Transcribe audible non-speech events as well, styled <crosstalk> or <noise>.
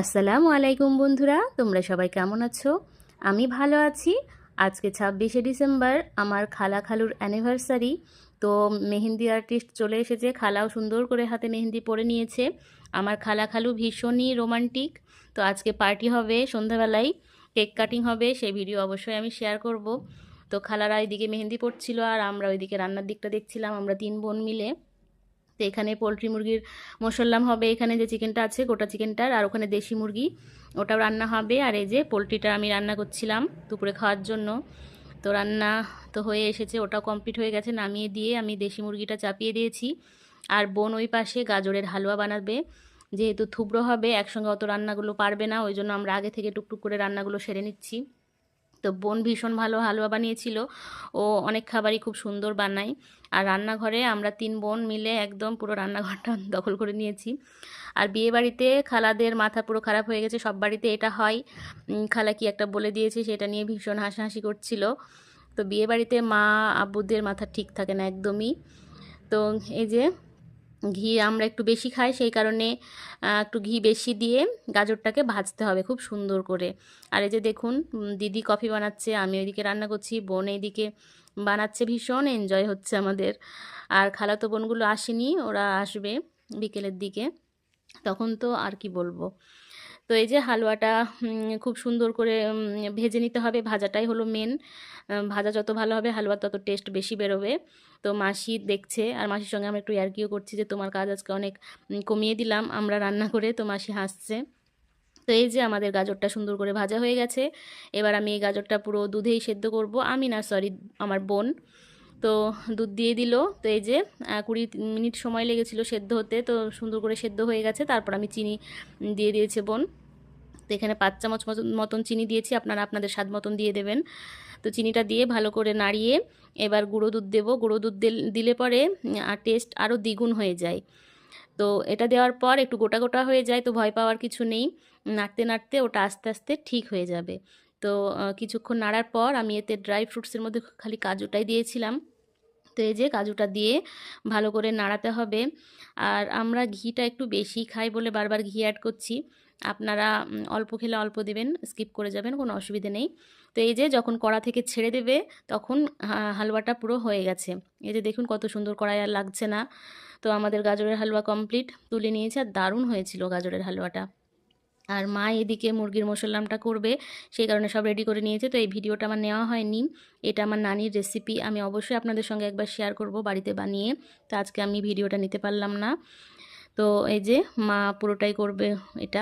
আসসালামু আলাইকুম বন্ধুরা, তোমরা সবাই কেমন আছো? আমি ভালো আছি। আজকে ছাব্বিশে ডিসেম্বর, আমার খালা খালুর অ্যানিভার্সারি তো মেহেন্দি আর্টিস্ট চলে এসেছে, খালাও সুন্দর করে হাতে মেহেন্দি পরে নিয়েছে। আমার খালা খালু ভীষণই রোমান্টিক তো আজকে পার্টি হবে সন্ধ্যাবেলায় কেক কাটিং হবে, সেই ভিডিও অবশ্যই আমি শেয়ার করব। তো খালারা এদিকে মেহেন্দি পড়ছিল আর আমরা ওইদিকে রান্নার দিকটা দেখছিলাম, আমরা তিন বোন মিলে। তো এখানে পোলট্রি মুরগির মশল্লাম হবে এখানে যে চিকেনটা আছে, গোটা চিকেনটার, আর ওখানে দেশি মুরগি। ওটাও রান্না হবে। আর এই যে পোলট্রিটা আমি রান্না করছিলাম দুপুরে খাওয়ার জন্য। তো রান্না তো হয়ে এসেছে, ওটাও কমপ্লিট হয়ে গেছে। নামিয়ে দিয়ে আমি দেশি মুরগিটা চাপিয়ে দিয়েছি। আর বোন ওই পাশে গাজরের হালুয়া বানাবে। যেহেতু থুবড়ো হবে, একসঙ্গে অত রান্নাগুলো পারবে না, ওই জন্য আমরা আগে থেকে টুকটুক করে রান্নাগুলো সেরে নিচ্ছি। তো বোন ভীষণ ভালো হালুয়া বানিয়েছিল। ও অনেক খাবারই খুব সুন্দর বানায়। আর রান্নাঘরে আমরা তিন বোন মিলে একদম পুরো রান্নাঘরটা <laughs> দখল করে নিয়েছি। আর বিয়ে বাড়িতে খালাদের মাথা পুরো খারাপ হয়ে গেছে, সব বাড়িতে এটা হয়। খালা কি একটা বলে দিয়েছে সেটা নিয়ে ভীষণ হাসাহাসি করছিল। তো বিয়ে বাড়িতে মা আব্বুদের মাথা ঠিক থাকে না একদমই। তো এই যে ঘি আমরা একটু বেশি খাই, সেই কারণে একটু ঘি বেশি দিয়ে গাজরটাকে ভাজতে হবে খুব সুন্দর করে। আর এই যে দেখুন দিদি কফি বানাচ্ছে, আমি ওইদিকে রান্না করছি, বোন এইদিকে বানাচ্ছে, ভীষণ এনজয় হচ্ছে আমাদের। আর খালাতো বোনগুলো আসেনি, ওরা আসবে বিকেলের দিকে। তখন তো আর কি বলব। তো এই যে হালুয়াটা খুব সুন্দর করে ভেজে নিতে হবে। ভাজাটাই হলো মেন ভাজা যত ভালো হবে হালুয়া তত টেস্ট বেশি বেরোবে। তো মাসি দেখছে, আর মাসির সঙ্গে আমরা একটু ইয়ার্কিও করছি যে তোমার কাজ আজকে অনেক কমিয়ে দিলাম, আমরা রান্না করে তো মাসি হাসছে। তো এই যে আমাদের গাজরটা সুন্দর করে ভাজা হয়ে গেছে। এবার আমি এই গাজরটা পুরো দুধেই সেদ্ধ করব। আমি না সরি আমার বোন। তো দুধ দিয়ে দিল। তো এই যে কুড়ি মিনিট সময় লেগেছিল সেদ্ধ হতে। তো সুন্দর করে সেদ্ধ হয়ে গেছে। তারপর আমি চিনি দিয়ে দিয়েছে বোন। তো এখানে পাঁচ চামচ মতন চিনি দিয়েছি। আপনারা আপনাদের স্বাদ মতন দিয়ে দেবেন। তো চিনিটা দিয়ে ভালো করে নাড়িয়ে এবার গুঁড়ো দুধ দেবো। গুঁড়ো দুধ দিল- পরে আর টেস্ট আরও দ্বিগুণ হয়ে যায়। তো এটা দেওয়ার পর একটু গোটা গোটা হয়ে যায়। তো ভয় পাওয়ার কিছু নেই। নাড়তে নাড়তে ওটা আস্তে আস্তে ঠিক হয়ে যাবে। তো কিছুক্ষণ নাড়ার পর আমি এতে ড্রাই ফ্রুটসের মধ্যে খালি কাজুটাই দিয়েছিলাম। তো এই যে কাজুটা দিয়ে ভালো করে নাড়াতে হবে। আর আমরা ঘিটা একটু বেশি খাই বলে বারবার ঘি অ্যাড করছি। আপনারা অল্প খেলে অল্প দেবেন স্কিপ করে যাবেন, কোনো অসুবিধে নেই। তো এই যে যখন কড়া থেকে ছেড়ে দেবে, তখন হালুয়াটা পুরো হয়ে গেছে। এই যে দেখুন কত সুন্দর কড়াই আর লাগছে না। তো আমাদের গাজরের হালুয়া কমপ্লিট তুলে নিয়েছে, আর দারুণ হয়েছিল গাজরের হালুয়াটা। আর মা এদিকে মুরগির মশলামটা করবে সেই কারণে সব রেডি করে নিয়েছে। তো এই ভিডিওটা আমার নেওয়া হয়নি। এটা আমার নানির রেসিপি আমি অবশ্যই আপনাদের সঙ্গে একবার শেয়ার করব বাড়িতে বানিয়ে। তো আজকে আমি ভিডিওটা নিতে পারলাম না। তো এই যে মা পুরোটাই করবে এটা।